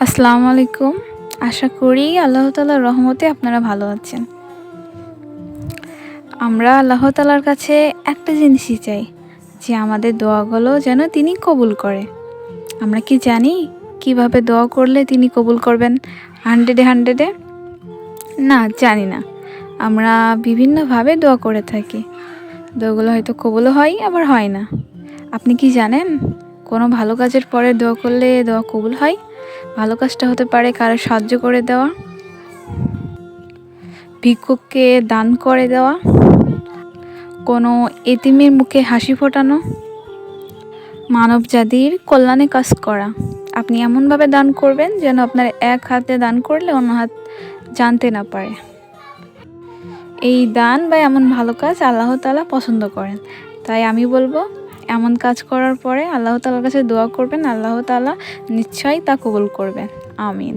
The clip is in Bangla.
আসসালামু আলাইকুম। আশা করি আল্লাহ তালার রহমতে আপনারা ভালো আছেন। আমরা আল্লাহ তালার কাছে একটা জিনিসই চাই, যে আমাদের দোয়াগুলো যেন তিনি কবুল করে। আমরা কি জানি কীভাবে দোয়া করলে তিনি কবুল করবেন? হান্ড্রেডে হান্ড্রেডে? না, জানি না। আমরা বিভিন্নভাবে দোয়া করে থাকি। দোয়াগুলো হয়তো কবুলও হয়, আবার হয় না। আপনি কি জানেন? কোনো ভালো কাজের পরে দোয়া করলে দোয়া কবুল হয়? ভালো কাজটা হতে পারে কারও সাহায্য করে দেওয়া, ভিক্ষুককে দান করে দেওয়া, কোনো এতিমের মুখে হাসি ফোটানো, মানব জাতির কল্যাণে কাজ করা। আপনি এমনভাবে দান করবেন যেন আপনার এক হাতে দান করলে অন্য হাত জানতে না পারে। এই দান বা এমন ভালো কাজ আল্লাহ তালা পছন্দ করেন। তাই আমি বলব এমন কাজ করার পরে আল্লাহ তালার কাছে দোয়া করবেন, আল্লাহ তালা নিশ্চয়ই তা কবুল করবেন। আমিন।